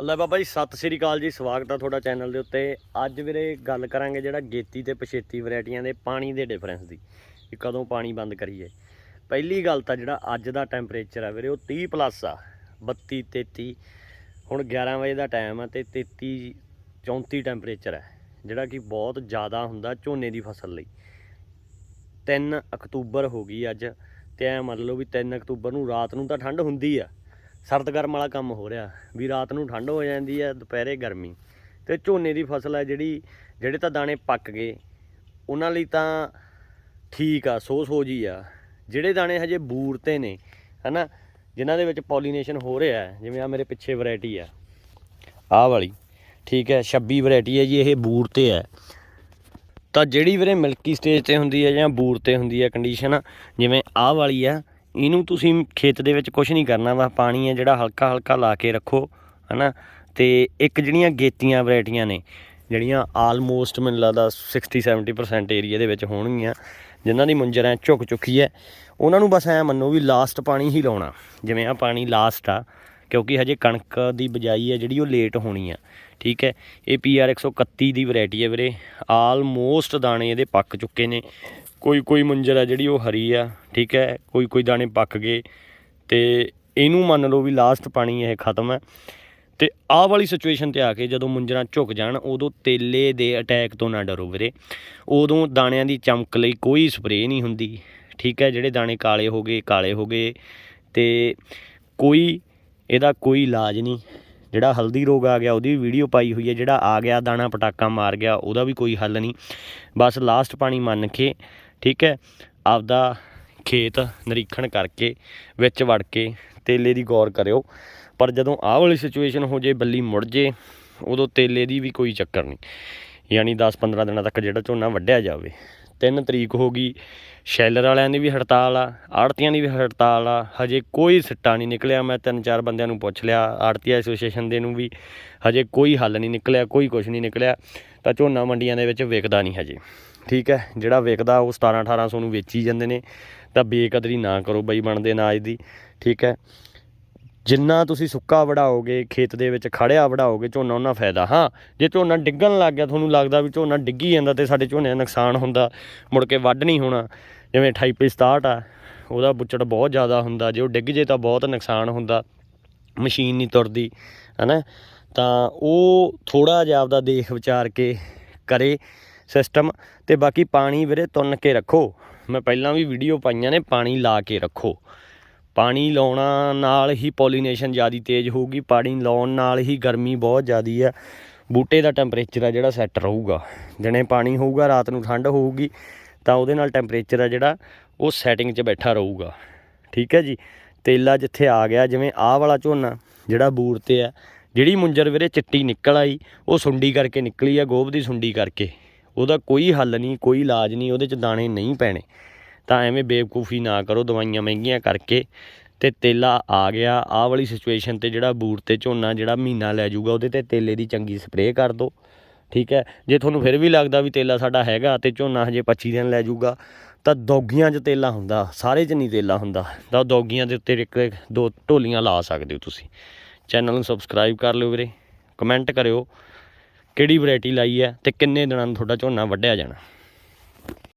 ਅੱਲਾ ਬਾਬਾ ਜੀ, ਸਤਿ ਸ੍ਰੀ ਅਕਾਲ ਜੀ, ਸਵਾਗਤ ਆ ਤੁਹਾਡਾ ਚੈਨਲ ਦੇ ਉੱਤੇ। ਅੱਜ ਵੀਰੇ ਗੱਲ ਕਰਾਂਗੇ ਜਿਹੜਾ ਗੇਤੀ ਤੇ ਪਛੇਤੀ ਵੈਰਾਈਟੀਆਂ ਦੇ ਪਾਣੀ ਦੇ ਡਿਫਰੈਂਸ ਦੀ ਕਿ ਕਦੋਂ ਪਾਣੀ ਬੰਦ ਕਰੀਏ। ਪਹਿਲੀ ਗੱਲ ਤਾਂ ਜਿਹੜਾ ਅੱਜ ਦਾ ਟੈਂਪਰੇਚਰ ਆ ਵੀਰੇ, ਉਹ 30 ਪਲੱਸ ਆ 32 33 ਹੁਣ 11 ਵਜੇ ਦਾ ਟਾਈਮ ਆ ਤੇ 33 34 ਟੈਂਪਰੇਚਰ ਹੈ ਜਿਹੜਾ ਕਿ ਬਹੁਤ ਜ਼ਿਆਦਾ ਹੁੰਦਾ ਝੋਨੇ ਦੀ ਫਸਲ ਲਈ। 3 ਅਕਤੂਬਰ ਹੋ ਗਈ ਅੱਜ, ਤੇ ਐ ਮੰਨ ਲਓ ਵੀ 3 ਅਕਤੂਬਰ ਨੂੰ ਰਾਤ ਨੂੰ ਤਾਂ ਠੰਡ ਹੁੰਦੀ ਆ। ਸਰਦ ਗਰਮ ਵਾਲਾ ਕੰਮ ਹੋ ਰਿਹਾ, ਵੀ ਰਾਤ ਨੂੰ ਠੰਡ ਹੋ ਜਾਂਦੀ ਹੈ, ਦੁਪਹਿਰੇ ਗਰਮੀ। ਤੇ ਝੋਨੇ ਦੀ ਫਸਲ ਹੈ ਜਿਹੜੀ, ਜਿਹੜੇ ਤਾਂ ਦਾਣੇ ਪੱਕ ਗਏ, ਉਹਨਾਂ ਲਈ ਤਾਂ ਠੀਕ ਆ ਸੋ ਸੋ ਜੀ ਆ। ਜਿਹੜੇ ਦਾਣੇ ਹਜੇ ਬੂਰ ਤੇ ਨੇ, ਹਨਾ, ਜਿਨ੍ਹਾਂ ਦੇ ਵਿੱਚ ਪੋਲੀਨੇਸ਼ਨ ਹੋ ਰਿਹਾ ਜਿਵੇਂ ਆ ਮੇਰੇ ਪਿੱਛੇ ਵੈਰਾਈਟੀ ਆ। ਆਹ ਵਾਲੀ, ਠੀਕ ਹੈ 26 ਵੈਰਾਈਟੀ ਹੈ ਜੀ, ਇਹ ਬੂਰ ਤੇ ਹੈ। ਤਾਂ ਜਿਹੜੀ ਵੀਰੇ ਮਿਲਕੀ ਸਟੇਜ ਤੇ ਹੁੰਦੀ ਹੈ ਜਾਂ ਬੂਰ ਤੇ ਹੁੰਦੀ ਹੈ ਕੰਡੀਸ਼ਨ ਜਿਵੇਂ ਆਹ ਵਾਲੀ ਆ ਇਹਨੂੰ ਤੁਸੀਂ ਖੇਤ ਦੇ ਵਿੱਚ ਕੁਝ ਨਹੀਂ ਕਰਨਾ ਵਾ, ਪਾਣੀ ਹੈ ਜਿਹੜਾ ਹਲਕਾ ਹਲਕਾ ਲਾ ਕੇ ਰੱਖੋ, ਹਨਾ? ਤੇ ਇੱਕ ਜਿਹੜੀਆਂ ਗੇਤੀਆਂ ਵੈਰਾਈਟੀਆਂ ਨੇ, ਜਿਹੜੀਆਂ ਆਲਮੋਸਟ ਮੈਨੂੰ ਲੱਗਦਾ 60 70% ਏਰੀਆ ਦੇ ਵਿੱਚ ਹੋਣਗੀਆਂ, ਜਿਨ੍ਹਾਂ ਦੀ ਮੁੰਜਰ ਐ ਝੁਕ ਚੁੱਕੀ ਹੈ, ਉਹਨਾਂ ਨੂੰ ਬਸ ਐ ਮੰਨੋ ਵੀ ਲਾਸਟ ਪਾਣੀ ਹੀ ਲਾਉਣਾ, ਜਿਵੇਂ ਆ ਪਾਣੀ ਲਾਸਟ ਆ, ਕਿਉਂਕਿ ਹਜੇ ਕਣਕ ਦੀ ਬਜਾਈ ਹੈ ਜਿਹੜੀ ਉਹ ਲੇਟ ਹੋਣੀ ਆ, ਠੀਕ ਹੈ? ਇਹ ਪੀਆਰ 131 ਦੀ ਵੈਰਾਈਟੀ ਹੈ ਵੀਰੇ ਆਲਮੋਸਟ ਦਾਣੇ ਇਹਦੇ ਪੱਕ ਚੁੱਕੇ ਨੇ ਕੋਈ ਕੋਈ ਮੁੰਜਰ ਆ ਜਿਹੜੀ ਉਹ ਹਰੀ ਆ, ਠੀਕ ਹੈ? ਕੋਈ ਕੋਈ ਦਾਣੇ ਪੱਕ ਗਏ ਤੇ ਇਹਨੂੰ ਮੰਨ ਲਓ ਵੀ ਲਾਸਟ ਪਾਣੀ ਇਹ ਖਤਮ ਹੈ। ਤੇ ਆਹ ਵਾਲੀ ਸਿਚੁਏਸ਼ਨ ਤੇ ਆ ਕੇ ਜਦੋਂ ਮੁੰਜਰਾਂ ਝੁਕ ਜਾਣ, ਉਦੋਂ ਤੇਲੇ ਦੇ ਅਟੈਕ ਤੋਂ ਨਾ ਡਰੋ ਵੀਰੇ। ਉਦੋਂ ਦਾਣਿਆਂ ਦੀ ਚਮਕ ਲਈ ਕੋਈ ਸਪਰੇਅ ਨਹੀਂ ਹੁੰਦੀ, ਠੀਕ ਹੈ? ਜਿਹੜੇ ਦਾਣੇ ਕਾਲੇ ਹੋ ਗਏ, ਕਾਲੇ ਹੋ ਗਏ ਤੇ ਕੋਈ ਇਹਦਾ ਕੋਈ ਇਲਾਜ ਨਹੀਂ। ਜਿਹੜਾ ਹਲਦੀ ਰੋਗ ਆ ਗਿਆ, ਉਹਦੀ ਵੀਡੀਓ ਪਾਈ ਹੋਈ ਹੈ। ਜਿਹੜਾ ਆ ਗਿਆ, ਦਾਣਾ ਪਟਾਕਾ ਮਾਰ ਗਿਆ, ਉਹਦਾ ਵੀ ਕੋਈ ਹੱਲ ਨਹੀਂ। ਬਸ ਲਾਸਟ ਪਾਣੀ ਮੰਨ ਕੇ ਠੀਕ ਹੈ? ਆਪਦਾ ਖੇਤ ਨਿਰੀਖਣ ਕਰਕੇ ਵਿੱਚ ਵੜ ਕੇ ਤੇਲੇ ਦੀ ਗੌਰ ਕਰਿਓ। ਪਰ ਜਦੋਂ ਆਹ ਵਾਲੀ ਸਿਚੁਏਸ਼ਨ ਹੋ ਜੇ, ਬੱਲੀ ਮੁੜ ਜੇ, ਉਦੋਂ ਤੇਲੇ ਦੀ ਵੀ ਕੋਈ ਚੱਕਰ ਨਹੀਂ। ਯਾਨੀ 10-15 ਦਿਨਾਂ ਤੱਕ ਜਿਹੜਾ ਝੋਨਾ ਵੱਢਿਆ ਜਾਵੇ। 3 ਤਰੀਕ ਹੋ ਗਈ, ਸ਼ੈਲਰ ਵਾਲਿਆਂ ਦੀ ਵੀ ਹੜਤਾਲ ਆ, ਆੜਤੀਆਂ ਦੀ ਵੀ ਹੜਤਾਲ ਆ, ਹਜੇ ਕੋਈ ਸਿੱਟਾ ਨਹੀਂ ਨਿਕਲਿਆ। ਮੈਂ ਤਿੰਨ ਚਾਰ ਬੰਦਿਆਂ ਨੂੰ ਪੁੱਛ ਲਿਆ ਆੜਤੀ ਐਸੋਸੀਏਸ਼ਨ ਦੇ ਨੂੰ ਵੀ ਹਜੇ ਕੋਈ ਹੱਲ ਨਹੀਂ ਨਿਕਲਿਆ, ਕੋਈ ਕੁਝ ਨਹੀਂ ਨਿਕਲਿਆ। ਤਾਂ ਝੋਨਾ ਮੰਡੀਆਂ ਦੇ ਵਿੱਚ ਵਿਕਦਾ ਨਹੀਂ ਹਜੇ। ਠੀਕ ਹੈ, ਜਿਹੜਾ ਵਿਕਦਾ ਉਹ 17 1800 ਨੂੰ ਵੇਚੀ ਜਾਂਦੇ ਨੇ, ਤਾਂ ਬੇਕਦਰੀ ਨਾ ਕਰੋ ਬਈ ਬਣਦੇ ਅਨਾਜ ਦੀ, ਠੀਕ ਹੈ। ਜਿੰਨਾ ਤੁਸੀਂ ਸੁੱਕਾ ਵੜਾਓਗੇ, ਖੇਤ ਦੇ ਵਿੱਚ ਖੜਿਆ ਵੜਾਓਗੇ, ਝੋਨਾ ਉਹਨਾਂ ਫਾਇਦਾ, ਹਾਂ। ਜੇ ਝੋਨਾ ਡਿੱਗਣ ਲੱਗ ਗਿਆ, ਤੁਹਾਨੂੰ ਲੱਗਦਾ ਵੀ ਝੋਨਾ ਡਿੱਗੀ ਜਾਂਦਾ ਤੇ ਸਾਡੇ ਝੋਨੇ ਦਾ ਨੁਕਸਾਨ ਹੁੰਦਾ, ਮੁੜ ਕੇ ਵੱਢ ਨਹੀਂ ਹੋਣਾ। ਜਿਵੇਂ 28 67 ਆ, ਉਹਦਾ ਬੁੱਚੜ ਬਹੁਤ ਜ਼ਿਆਦਾ ਹੁੰਦਾ, ਜੇ ਉਹ ਡਿੱਗ ਜੇ ਤਾਂ ਬਹੁਤ ਨੁਕਸਾਨ ਹੁੰਦਾ, ਮਸ਼ੀਨ ਨਹੀਂ ਤੁਰਦੀ ਹਨਾ ਤਾਂ ਉਹ ਥੋੜਾ ਜਿਹਾ ਆਪਦਾ ਦੇਖ ਵਿਚਾਰ ਕੇ ਕਰੇ ਸਿਸਟਮ ਤੇ ਬਾਕੀ ਪਾਣੀ ਵੀਰੇ ਤੁੰਨ ਕੇ ਰੱਖੋ। ਮੈਂ ਪਹਿਲਾਂ ਵੀ ਵੀਡੀਓ ਪਾਈਆਂ ਨੇ, ਪਾਣੀ ਲਾ ਕੇ ਰੱਖੋ। ਪਾਣੀ ਲਾਉਣਾ ਨਾਲ ਹੀ ਪੋਲੀਨੇਸ਼ਨ ਜ਼ਿਆਦਾ ਤੇਜ਼ ਹੋਊਗੀ, ਪਾਣੀ ਲਾਉਣ ਨਾਲ ਹੀ ਗਰਮੀ ਬਹੁਤ ਜ਼ਿਆਦੀ ਆ। ਬੂਟੇ ਦਾ ਟੈਂਪਰੇਚਰ ਆ ਜਿਹੜਾ ਸੈੱਟ ਰਹੂਗਾ। ਜਣੇ ਪਾਣੀ ਹੋਊਗਾ, ਰਾਤ ਨੂੰ ਠੰਡ ਹੋਊਗੀ, ਤਾਂ ਉਹਦੇ ਨਾਲ ਟੈਂਪਰੇਚਰ ਆ ਜਿਹੜਾ, ਉਹ ਸੈਟਿੰਗ 'ਚ ਬੈਠਾ ਰਹੂਗਾ। ਠੀਕ ਹੈ ਜੀ? ਤੇਲਾ ਜਿੱਥੇ ਆ ਗਿਆ, ਜਿਵੇਂ ਆਹ ਵਾਲਾ ਝੋਨਾ, ਜਿਹੜਾ ਬੂਰ ਤੇ ਆ। ਜਿਹੜੀ ਮੁੰਜਰ ਵੀਰੇ ਚਿੱਟੀ ਨਿਕਲ ਆਈ, ਉਹ ਸੁੰਡੀ ਕਰਕੇ ਨਿਕਲੀ ਆ, ਗੋਭ ਦੀ ਸੁੰਡੀ ਕਰਕੇ। ਉਹਦਾ ਕੋਈ ਹੱਲ ਨਹੀਂ, ਕੋਈ ਇਲਾਜ ਨਹੀਂ, ਉਹਦੇ 'ਚ ਦਾਣੇ ਨਹੀਂ ਪੈਣੇ। ਤਾਂ ਐਵੇਂ ਬੇਵਕੂਫੀ ਨਾ ਕਰੋ, ਦਵਾਈਆਂ ਮਹਿੰਗੀਆਂ ਕਰਕੇ। ਤੇ ਤੇਲਾ ਆ ਗਿਆ, ਆਹ ਵਾਲੀ ਸਿਚੁਏਸ਼ਨ ਤੇ ਜਿਹੜਾ ਬੂਟ ਤੇ ਝੋਨਾ ਜਿਹੜਾ ਮਹੀਨਾ ਲੈ ਜਾਊਗਾ, ਉਹਦੇ ਤੇ ਤੇਲੇ ਦੀ ਚੰਗੀ ਸਪਰੇਅ ਕਰ ਦਿਓ ਠੀਕ ਹੈ? ਜੇ ਤੁਹਾਨੂੰ ਫਿਰ ਵੀ ਲੱਗਦਾ ਵੀ ਤੇਲਾ ਸਾਡਾ ਹੈਗਾ ਤੇ ਝੋਨਾ ਹਜੇ 25 ਦਿਨ ਲੈ ਜਾਊਗਾ, ਤਾਂ ਦੌਗੀਆਂ 'ਚ ਤੇਲਾ ਹੁੰਦਾ, ਸਾਰੇ 'ਚ ਨਹੀਂ ਤੇਲਾ ਹੁੰਦਾ। ਤਾਂ ਦੌਗੀਆਂ ਦੇ ਉੱਤੇ ਇੱਕ ਇੱਕ, ਦੋ ਢੋਲੀਆਂ ਲਾ ਸਕਦੇ ਹੋ ਤੁਸੀਂ। ਚੈਨਲ ਨੂੰ ਸਬਸਕ੍ਰਾਈਬ ਕਰ ਲਿਓ ਵੀਰੇ ਕਮੈਂਟ ਕਰਿਓ। ਕਿਹੜੀ ਵੈਰਾਈਟੀ ਲਾਈ ਹੈ ਤੇ ਕਿੰਨੇ ਦਿਨਾਂ ਨੂੰ ਤੁਹਾਡਾ ਝੋਨਾ ਵੱਢਿਆ ਜਾਣਾ?